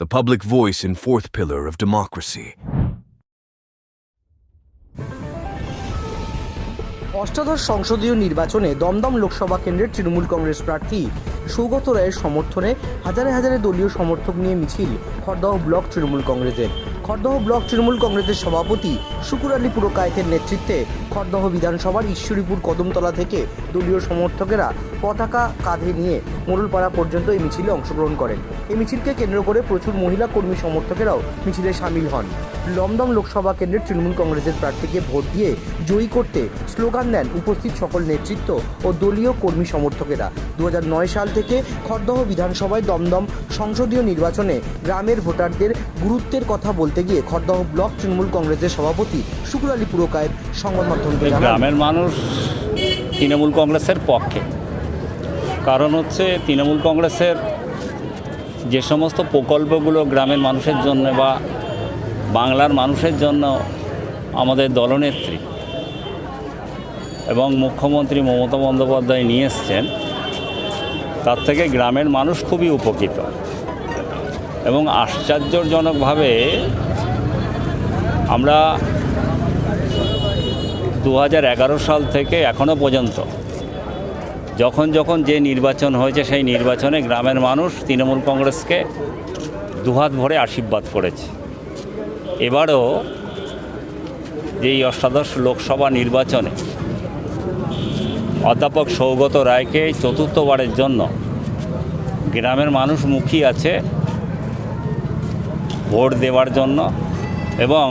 the public voice and fourth pillar of democracy. অষ্টাদশ সংসদীয় নির্বাচনে দমদম লোকসভা কেন্দ্রের তৃণমূল কংগ্রেস প্রার্থী সৌগত রায়ের সমর্থনে হাজারে হাজারে দলীয় সমর্থক নিয়ে মিছিল খড়দাও ব্লক তৃণমূল কংগ্রেসের খড়দহ ব্লক তৃণমূল কংগ্রেসের সভাপতি শুকুর আলী পুরকায়েতের নেতৃত্বে খড়দহ বিধানসভার ঈশ্বরীপুর কদমতলা থেকে দলীয় সমর্থকেরা পতাকা কাঁধে নিয়ে মোড়লপাড়া পর্যন্ত এই মিছিলে অংশগ্রহণ করেন। এই মিছিলকে কেন্দ্র করে প্রচুর মহিলা কর্মী সমর্থকেরাও মিছিলে সামিল হন। লমদম লোকসভা কেন্দ্রের তৃণমূল কংগ্রেসের প্রার্থীকে ভোট দিয়ে জয়ী করতে স্লোগান দেন উপস্থিত সকল নেতৃত্ব ও দলীয় কর্মী সমর্থকেরা। দু হাজার নয় সাল থেকে খড়দহ বিধানসভায় দমদম সংসদীয় নির্বাচনে গ্রামের ভোটারদের গুরুত্বের কথা বলতে গিয়ে খড়দহ ব্লক তৃণমূল কংগ্রেসের সভাপতি শুকুর আলী পুরকায়েত সংবাদ মাধ্যমকে গ্রামের মানুষ তৃণমূল কংগ্রেসের পক্ষে। কারণ হচ্ছে তৃণমূল কংগ্রেসের যে সমস্ত প্রকল্পগুলো গ্রামের মানুষের জন্য বা বাংলার মানুষের জন্য আমাদের দলনেত্রী এবং মুখ্যমন্ত্রী মমতা বন্দ্যোপাধ্যায় নিয়ে এসছেন, তার থেকে গ্রামের মানুষ খুবই উপকৃত। এবং আশ্চর্যজনকভাবে আমরা দু হাজার এগারো সাল থেকে এখনও পর্যন্ত যখন যখন যে নির্বাচন হয়েছে সেই নির্বাচনে গ্রামের মানুষ তৃণমূল কংগ্রেসকে দুহাত ভরে আশীর্বাদ করেছে। এবারও যে এই অষ্টাদশ লোকসভা নির্বাচনে অধ্যাপক সৌগত রায়কে চতুর্থবারের জন্য গ্রামের মানুষ মুখী আছে ভোট দেওয়ার জন্য। এবং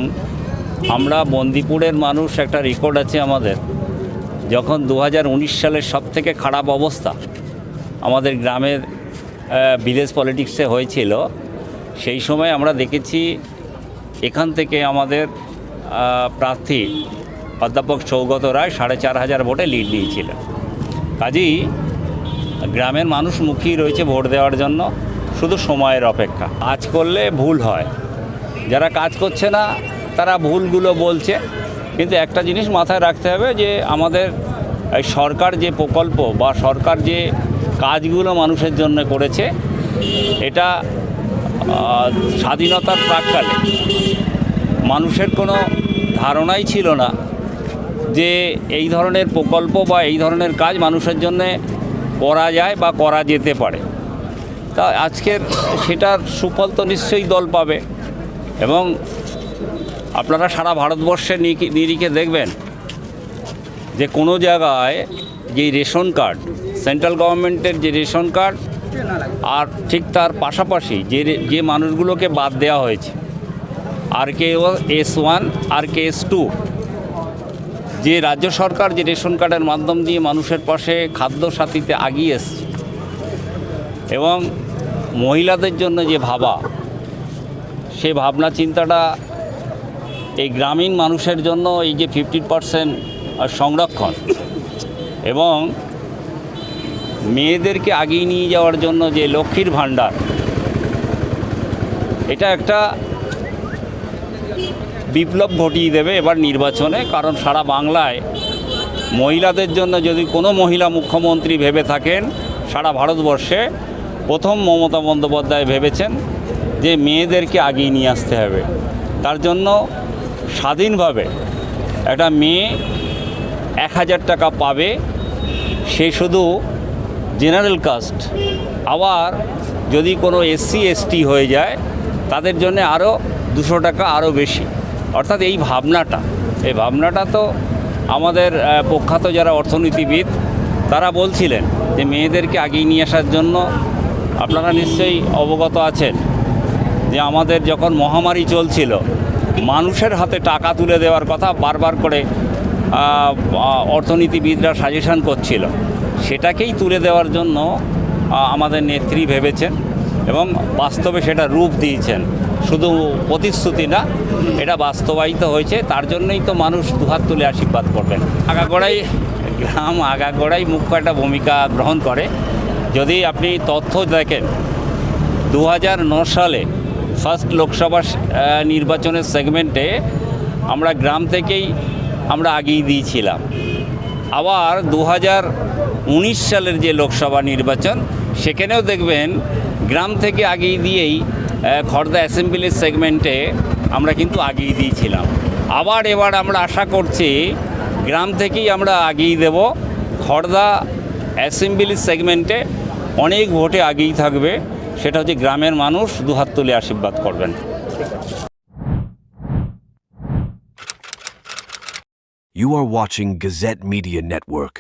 আমরা বন্দিপুরের মানুষ, একটা রেকর্ড আছে আমাদের। যখন দু হাজার উনিশ সালের সব থেকে খারাপ অবস্থা আমাদের গ্রামের ভিলেজ পলিটিক্সে হয়েছিল, সেই সময় আমরা দেখেছি এখান থেকে আমাদের প্রার্থী অধ্যাপক সৌগত রায় সাড়ে চার হাজার ভোটে লিড নিয়েছিলেন। কাজেই গ্রামের মানুষ মুখী রয়েছে ভোট দেওয়ার জন্য। শুধু সময়ের অপেক্ষা। কাজ করলে ভুল হয়। যারা কাজ করছে না, তারা ভুলগুলো বলছে। কিন্তু একটা জিনিস মাথায় রাখতে হবে যে, আমাদের এই সরকার যে প্রকল্প বা সরকার যে কাজগুলো মানুষের জন্য করেছে, এটা স্বাধীনতার প্রাককালে মানুষের কোনো ধারণাই ছিল না যে এই ধরনের প্রকল্প বা এই ধরনের কাজ মানুষের জন্য করা যায় বা করা যেতে পারে। তা আজকের সেটার সুফল তো নিশ্চয়ই দল পাবে। এবং আপনারা সারা ভারতবর্ষের নিকি- নিরিখে দেখবেন যে কোনো জায়গায় যে রেশন কার্ড, সেন্ট্রাল গভর্নমেন্টের যে রেশন কার্ড আর ঠিক তার পাশাপাশি যে যে মানুষগুলোকে বাদ দেওয়া হয়েছে, R K S one, R K S two, যে রাজ্য সরকার যে রেশন কার্ডের মাধ্যম দিয়ে মানুষের পাশে খাদ্য সাথীতে আগিয়ে এসছে। এবং মহিলাদের জন্য যে ভাবা সে ভাবনা চিন্তাটা এই গ্রামীণ মানুষের জন্য এই যে ফিফটি পারসেন্ট সংরক্ষণ এবং মেয়েদেরকে আগিয়ে নিয়ে যাওয়ার জন্য যে লক্ষ্মীর ভাণ্ডার, এটা একটা বিপ্লব ঘটিয়ে দেবে এবার নির্বাচনে। কারণ সারা বাংলায় মহিলাদের জন্য যদি কোনো মহিলা মুখ্যমন্ত্রী ভেবে থাকেন, সারা ভারতবর্ষে প্রথম মমতা বন্দ্যোপাধ্যায় ভেবেছেন যে মেয়েদেরকে আগিয়ে নিয়ে আসতে হবে। তার জন্য স্বাধীনভাবে একটা মেয়ে এক হাজার টাকা পাবে, সে শুধু জেনারেল কাস্ট। আবার যদি কোনো এসসি, এসটি হয়ে যায়, তাদের জন্য আরও দুশো টাকা আরও বেশি। অর্থাৎ এই ভাবনাটা এই ভাবনাটা তো আমাদের প্রখ্যাত যারা অর্থনীতিবিদ, তারা বলছিলেন যে মেয়েদেরকে আগিয়ে নিয়ে আসার জন্য আপনারা নিশ্চয়ই অবগত আছেন যে আমাদের যখন মহামারী চলছিল, মানুষের হাতে টাকা তুলে দেওয়ার কথা বারবার করে অর্থনীতিবিদরা সাজেশন করছিল। সেটাকেই তুলে দেওয়ার জন্য আমাদের নেত্রী ভেবেছেন এবং বাস্তবে সেটা রূপ দিয়েছেন। শুধু প্রতিশ্রুতি না, এটা বাস্তবায়িত হয়েছে। তার জন্যই তো মানুষ দুহাত তুলে আশীর্বাদ করবেন। আগাগোড়াই গ্রাম, আগাগোড়াই মুখ্য একটা ভূমিকা গ্রহণ করে। যদি আপনি তথ্য দেখেন দু সালে ফার্স্ট লোকসভা নির্বাচনের সেগমেন্টে আমরা গ্রাম থেকেই আমরা আগিয়ে দিয়েছিলাম। আবার দু হাজার উনিশ সালের যে লোকসভা নির্বাচন, সেখানেও দেখবেন গ্রাম থেকে আগিয়ে দিয়েই খর্দা অ্যাসেম্বলির সেগমেন্টে আমরা কিন্তু আগিয়ে দিয়েছিলাম। আবার এবার আমরা আশা করছি, গ্রাম থেকেই আমরা আগিয়ে দেব খর্দা অ্যাসেম্বলি সেগমেন্টে অনেক ভোটে আগেই থাকবে, সেটা হচ্ছে গ্রামের মানুষ দুহাত তুলে আশীর্বাদ করবেন You are watching Gazette Media Network.